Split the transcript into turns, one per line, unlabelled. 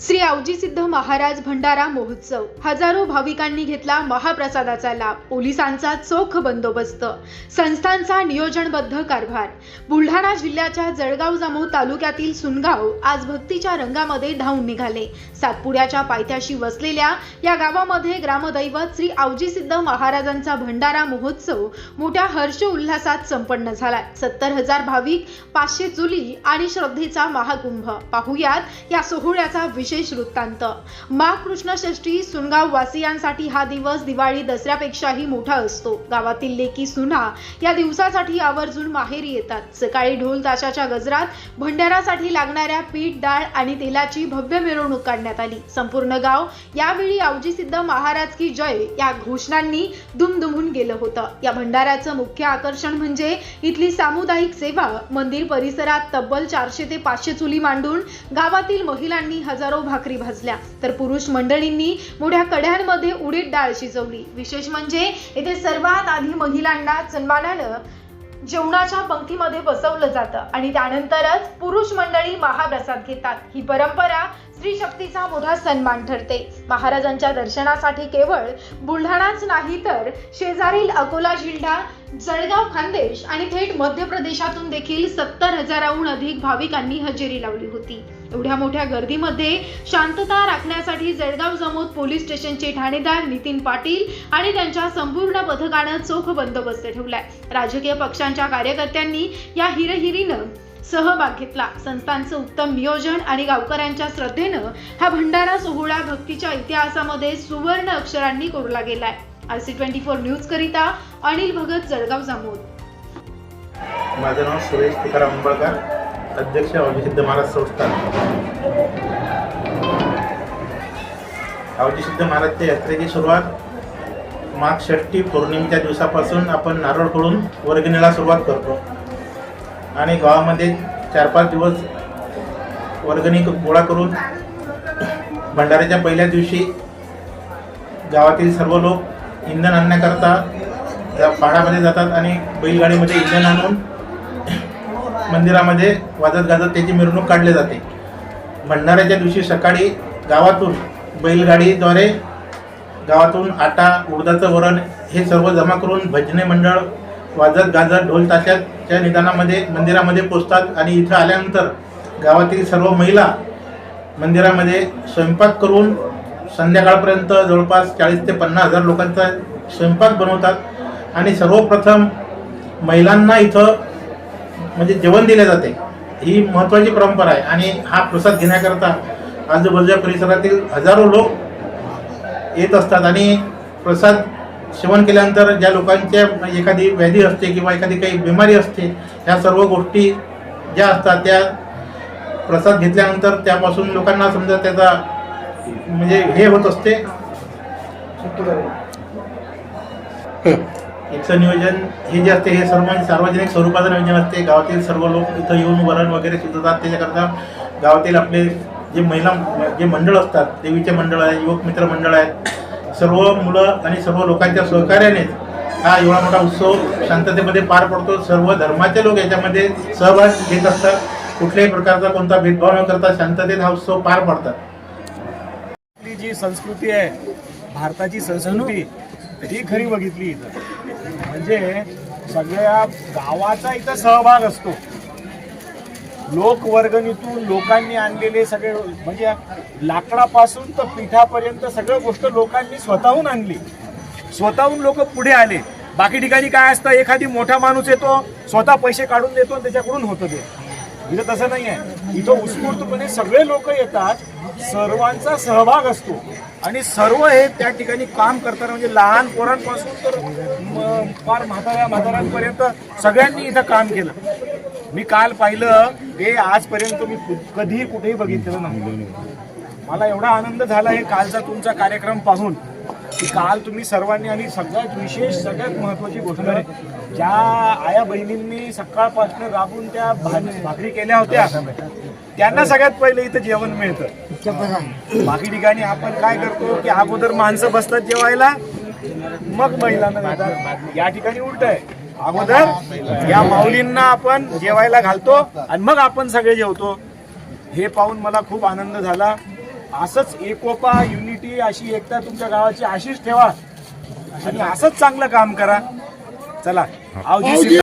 श्री आवजी सिद्ध महाराज भंडारा महोत्सव. हजारो भाविकांनी घेतला महाप्रसादाचा लाभ. पोलिसांचा चोख बंदोबस्त. संस्थांचा नियोजनबद्ध कारभार. बुलढाणा जिल्ह्याच्या जळगाव जामोद तालुक्यातील सुनगाव आज भक्तीच्या रंगामध्ये धावून निघाले. सातपुड्याच्या पायथ्याशी वसलेल्या या गावामध्ये ग्रामदैवत श्री आवजी सिद्ध महाराजांचा भंडारा महोत्सव मोठ्या हर्ष उल्हासात संपन्न झाला. सत्तर हजार भाविक पाचशे चुली आणि श्रद्धेचा महाकुंभ. पाहुयात या सोहळ्याचा विशेष वृत्तांत. माघ कृष्ण षष्ठी सुनगाव वासियांसाठी हा दिवस दिवाळी दसऱ्यापेक्षाही मोठा असतो. गावातील लेकी सुना या दिवसासाठी आवर्जून माहेरी येतात. सकाळी ढोल ताशाच्या गजरात भंडारासाठी लागणाऱ्या पीठ डाळ आणि तेलाची भव्य मिरवणूक काढण्यात आली. संपूर्ण गाव यावेळी आवजी सिद्ध महाराज की जय या घोषणांनी दुमदुमून गेलं होतं. या भंडाऱ्याचं मुख्य आकर्षण म्हणजे इथली सामुदायिक सेवा. मंदिर परिसरात तब्बल चारशे ते पाचशे चुली मांडून गावातील महिलांनी हजारो भाकरी भाजल्या तर पुरुष मंडळींनी मोठ्या कड्यांमध्ये उडीद डाळ शिजवली. विशेष म्हणजे येथे सर्वात आधी महिलांना सन्मानानं जेवणाच्या पंक्तीमध्ये बसवलं जातं आणि त्यानंतरच पुरुष मंडळी महाप्रसाद घेतात. ही परंपरा स्त्री शक्तीचा मोठा सन्मान ठरते. महाराजांच्या दर्शनासाठी केवळ बुलढाणाच नाही तर शेजारील अकोला जिल्हा जळगाव खानदेश आणि थेट मध्य प्रदेशातून देखील सत्तर हजाराहून अधिक भाविकांनी हजेरी लावली होती. एवढ्या मोठ्या गर्दीमध्ये शांतता राखण्यासाठी जळगाव जमोद पोलीस स्टेशनचे ठाणेदार नितीन पाटील आणि त्यांच्या संपूर्ण पथकानं चोख बंदोबस्त ठेवलाय. राजकीय पक्षांच्या कार्यकर्त्यांनी या हिरहिरीनं सहभाग घेतला. संस्थांचं उत्तम नियोजन आणि गावकऱ्यांच्या श्रद्धेनं हा भंडारा सोहळा भक्तीच्या इतिहासामध्ये सुवर्ण अक्षरांनी कोरला गेलाय. R C twenty four news करिता अनिल भगत जळगाव जामोद.
माझं नाव सुरेश तुकाराम अंबळकर. अध्यक्ष अवधीसिद्ध महाराज संस्थान. अवधीसिद्ध महाराजच्या यात्रेची सुरुवात माघ षष्ठी पौर्णिमेच्या दिवसापासून आपण नारळ फोडून वर्गणीला सुरुवात करतो. आणि गावामध्ये चार पाच दिवस वर्गणी गोळा करून भंडाऱ्याच्या पहिल्या दिवशी गावातील सर्व लोक इंधन आणण्याकरता त्या पहाडामध्ये जातात आणि बैलगाडीमध्ये इंधन आणून मंदिरामध्ये वाजत गाजत त्याची मिरवणूक काढली जाते. भंडाऱ्याच्या दिवशी सकाळी गावातून बैलगाडीद्वारे गावातून आटा उडदाचं वरण हे सर्व जमा करून भजने मंडळ वाजत गाजत ढोल ताशाच्या निदानामध्ये मंदिरामध्ये पोचतात आणि इथं आल्यानंतर गावातील सर्व महिला मंदिरामध्ये स्वयंपाक करून संध्याकाळपर्यंत जवळपास चाळीस ते पन्नास हजार लोकांचा स्वयंपाक बनवतात. आणि सर्वप्रथम महिलांना इथं म्हणजे जेवण दिले जाते. ही महत्त्वाची परंपरा आहे. आणि हा प्रसाद घेण्याकरता आजूबाजूच्या परिसरातील हजारो लोक येत असतात. आणि प्रसाद सेवन केल्यानंतर ज्या लोकांच्या एखादी व्याधी असते किंवा एखादी काही बिमारी असते ह्या सर्व गोष्टी ज्या असतात त्या प्रसाद घेतल्यानंतर त्यापासून लोकांना समजा त्याचा म्हणजे हे होत असते. याचं नियोजन हे जे असते हे सर्व म्हणजे सार्वजनिक स्वरूपाचं नियोजन असते. गावातील सर्व लोक इथं येऊन वरण वगैरे शिजवतात त्याच्याकरता गावातील आपले जे महिला जे मंडळ असतात देवीचे मंडळ आहे युवक मित्र मंडळ आहेत सर्व मुलं आणि सर्व लोकांच्या सहकार्यानेच हा एवढा मोठा उत्सव शांततेमध्ये पार पडतो. सर्व धर्माचे लोक याच्यामध्ये सहभाग घेत असतात. कुठल्याही प्रकारचा कोणता भेदभाव न करता शांततेत हा उत्सव पार पडतात.
आपली जी संस्कृती आहे भारताची संस्कृती ती खरी बघितली इथं. म्हणजे सगळ्या गावाचा इथं सहभाग असतो. लोकवर्गणीतून लोकांनी आणलेले सगळे म्हणजे लाकडापासून तर पिठापर्यंत सगळं गोष्ट लोकांनी स्वतःहून आणली. स्वतःहून लोक पुढे आले. बाकी ठिकाणी काय असतं एखादी मोठा माणूस येतो स्वतः पैसे काढून देतो आणि त्याच्याकडून होतं ते. म्हणजे तसं नाही आहे इथं उत्स्फूर्तपणे सगळे लोक येतात. सर्वांचा सहभाग असतो. आणि सर्व हे त्या ठिकाणी काम करताना म्हणजे लहान पोरांपासून तर फार म्हाताऱ्या म्हाताऱ्यांपर्यंत सगळ्यांनी इथं काम केलं. मी काल पाहिलं ते आजपर्यंत मी कु- कधीही कुठेही बघितलेलं नाही मला एवढा आनंद झाला हे कालचा तुमचा कार्यक्रम पाहून. की काल तुम्ही सर्वांनी आणि सगळ्यात विशेष सगळ्यात महत्वाची गोष्ट आहे ज्या आया बहिणींनी सकाळपासून राबून त्या भा- भाकरी केल्या होत्या त्यांना सगळ्यात पहिले इथं जेवण मिळतं. बाकी ठिकाणी आपण काय करतो की अगोदर माणसं बसतात जेवायला मग महिलांना या ठिकाणी उलट आहे. अगोदर या माऊलींना आपण जेवायला घालतो आणि मग आपण सगळे जेवतो. हे पाहून मला खूप आनंद झाला. असंच एकोपा युनिटी अशी एकता तुमच्या गावाची अशीच ठेवा आणि असंच चांगलं काम करा. चला आवजी